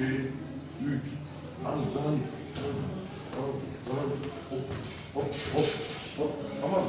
iki, üç. Lan lan. Tamam, tamam. Hop, hop, hop, hop. Tamam mı?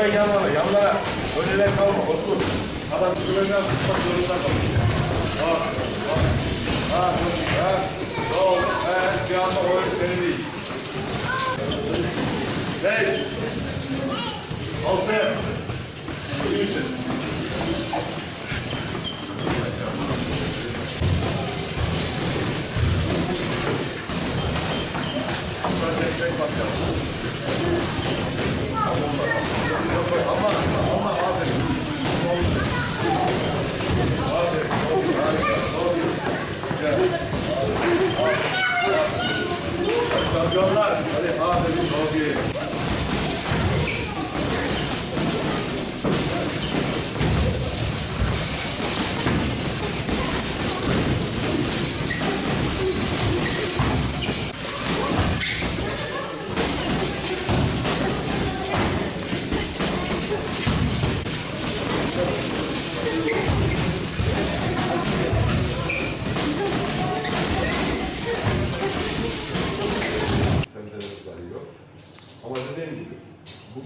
Hemen yanlara, yanlara. Önüne kalma, otur. Adam güvenden tutmak zorunda kalıyor. Aferin. aferin. Ha, ha. Doğru. Evet, bir anda o senin değil. Beş. Altı. Yürüsün. Şampiyonlar. Hadi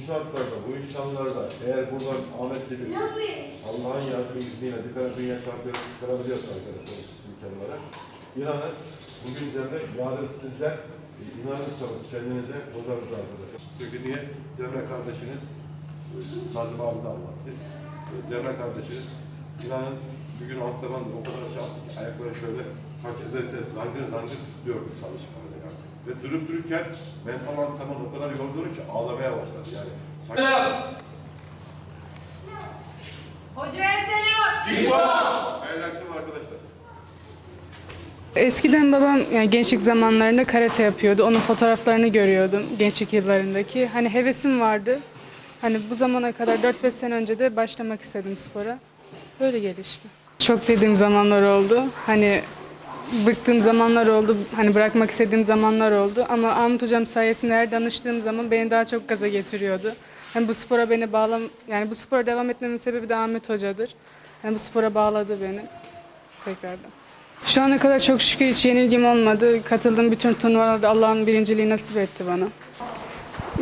şartlarda, bu imkanlarda eğer buradan Ahmet Çelik Allah'ın yardım izniyle bir tane dünya şampiyonu çıkarabiliyorsa arkadaşlar imkanlara inanın bugün Cemre, yarın sizler e, inanırsanız kendinize bozarız arkadaşlar. Çünkü niye? Cemre kardeşiniz e, Nazım abi de anlattı. E, Cemre kardeşiniz inanın bugün antrenman o kadar şey yaptı ki ayakları şöyle sanki ezete zangır zangır tutuyordu yani. Ve durup dururken mental antrenman o kadar yorduğunu ki ağlamaya başladı yani. Sanki... Hocaya selam. Hayırlı akşamlar arkadaşlar. Eskiden babam yani gençlik zamanlarında karate yapıyordu. Onun fotoğraflarını görüyordum gençlik yıllarındaki. Hani hevesim vardı. Hani bu zamana kadar 4-5 sene önce de başlamak istedim spora. Böyle gelişti. Çok dediğim zamanlar oldu. Hani bıktığım zamanlar oldu. Hani bırakmak istediğim zamanlar oldu. Ama Ahmet hocam sayesinde her danıştığım zaman beni daha çok gaza getiriyordu. Hani bu spora beni bağlam yani bu spora devam etmemin sebebi de Ahmet hocadır. Yani bu spora bağladı beni tekrardan. Şu ana kadar çok şükür hiç yenilgim olmadı. Katıldığım bütün turnuvalarda Allah'ın birinciliği nasip etti bana.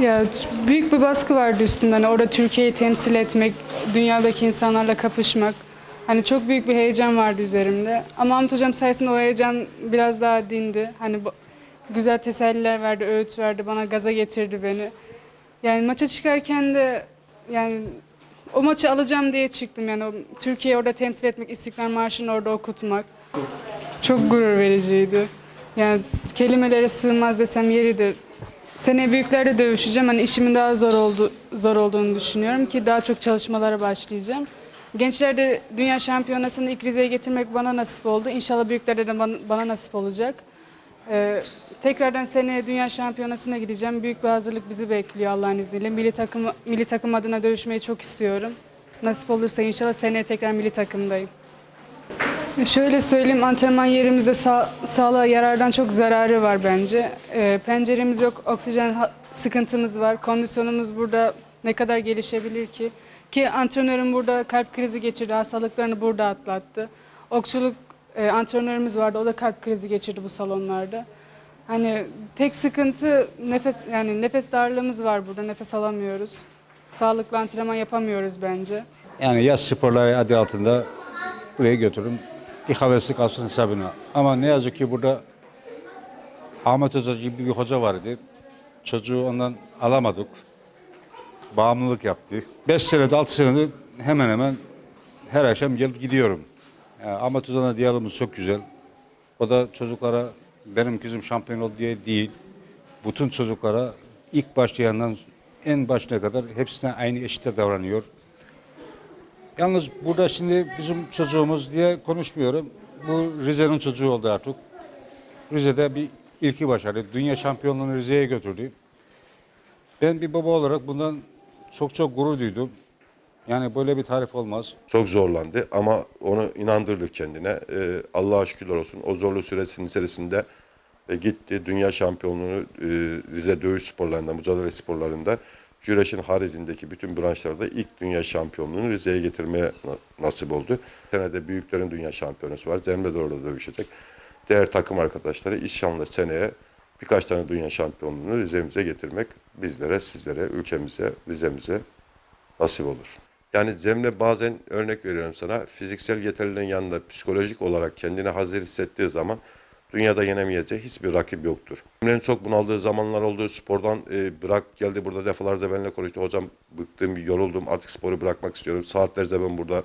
Ya büyük bir baskı vardı üstümde. Hani orada Türkiye'yi temsil etmek, dünyadaki insanlarla kapışmak. Hani çok büyük bir heyecan vardı üzerimde. Ama Ahmet Hocam sayesinde o heyecan biraz daha dindi. Hani güzel teselliler verdi, öğüt verdi, bana gaza getirdi beni. Yani maça çıkarken de yani o maçı alacağım diye çıktım. Yani o, Türkiye'yi orada temsil etmek, İstiklal Marşı'nı orada okutmak. Çok gurur vericiydi. Yani kelimelere sığmaz desem yeridir. Seneye büyüklerde dövüşeceğim. Hani işimin daha zor oldu, zor olduğunu düşünüyorum ki daha çok çalışmalara başlayacağım. Gençlerde dünya şampiyonasını ilk Rize'ye getirmek bana nasip oldu. İnşallah büyüklerde de bana, nasip olacak. Ee, tekrardan seneye dünya şampiyonasına gideceğim. Büyük bir hazırlık bizi bekliyor Allah'ın izniyle. Milli takım milli takım adına dövüşmeyi çok istiyorum. Nasip olursa inşallah seneye tekrar milli takımdayım. Şöyle söyleyeyim, antrenman yerimizde sağ, sağlığa yarardan çok zararı var bence. Ee, penceremiz yok, oksijen sıkıntımız var, kondisyonumuz burada ne kadar gelişebilir ki? Ki antrenörüm burada kalp krizi geçirdi, hastalıklarını burada atlattı. Okçuluk e, antrenörümüz vardı, o da kalp krizi geçirdi bu salonlarda. Hani tek sıkıntı nefes, yani nefes darlığımız var burada, nefes alamıyoruz. Sağlıklı antrenman yapamıyoruz bence. Yani yaz sporları adı altında buraya götürürüm. bir havesi kalsın hesabına. Ama ne yazık ki burada Ahmet Hoca gibi bir hoca vardı. Çocuğu ondan alamadık. Bağımlılık yaptı. 5 senede 6 senedir hemen hemen her akşam gelip gidiyorum. Yani Ahmet Hoca'na diyalogumuz çok güzel. O da çocuklara benim kızım şampiyon oldu diye değil. Bütün çocuklara ilk başlayandan en başına kadar hepsine aynı eşitte davranıyor. Yalnız burada şimdi bizim çocuğumuz diye konuşmuyorum. Bu Rize'nin çocuğu oldu artık. Rize'de bir ilki başardı. Dünya şampiyonluğunu Rize'ye götürdü. Ben bir baba olarak bundan çok çok gurur duydum. Yani böyle bir tarif olmaz. Çok zorlandı ama onu inandırdık kendine. Ee, Allah'a şükürler olsun. O zorlu süresinin içerisinde e, gitti. Dünya şampiyonluğunu e, Rize dövüş sporlarında, mücadele sporlarında güreşin haricindeki bütün branşlarda ilk dünya şampiyonluğunu Rize'ye getirmeye na- nasip oldu. Senede büyüklerin dünya şampiyonusu var. Zemre orada dövüşecek. Diğer takım arkadaşları inşallah seneye birkaç tane dünya şampiyonluğunu Rize'mize getirmek bizlere, sizlere, ülkemize, Rize'mize nasip olur. Yani Cemre bazen örnek veriyorum sana fiziksel yeterliliğin yanında psikolojik olarak kendini hazır hissettiği zaman dünyada yenemeyeceği hiçbir rakip yoktur. Cemre'nin çok bunaldığı zamanlar oldu. Spordan e, bırak geldi burada defalarca benimle konuştu. Hocam bıktım, yoruldum artık sporu bırakmak istiyorum. Saatlerce ben burada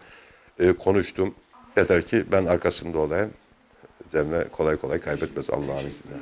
e, konuştum. Yeter ki ben arkasında olayım. Cemre kolay kolay kaybetmez Allah'ın izniyle.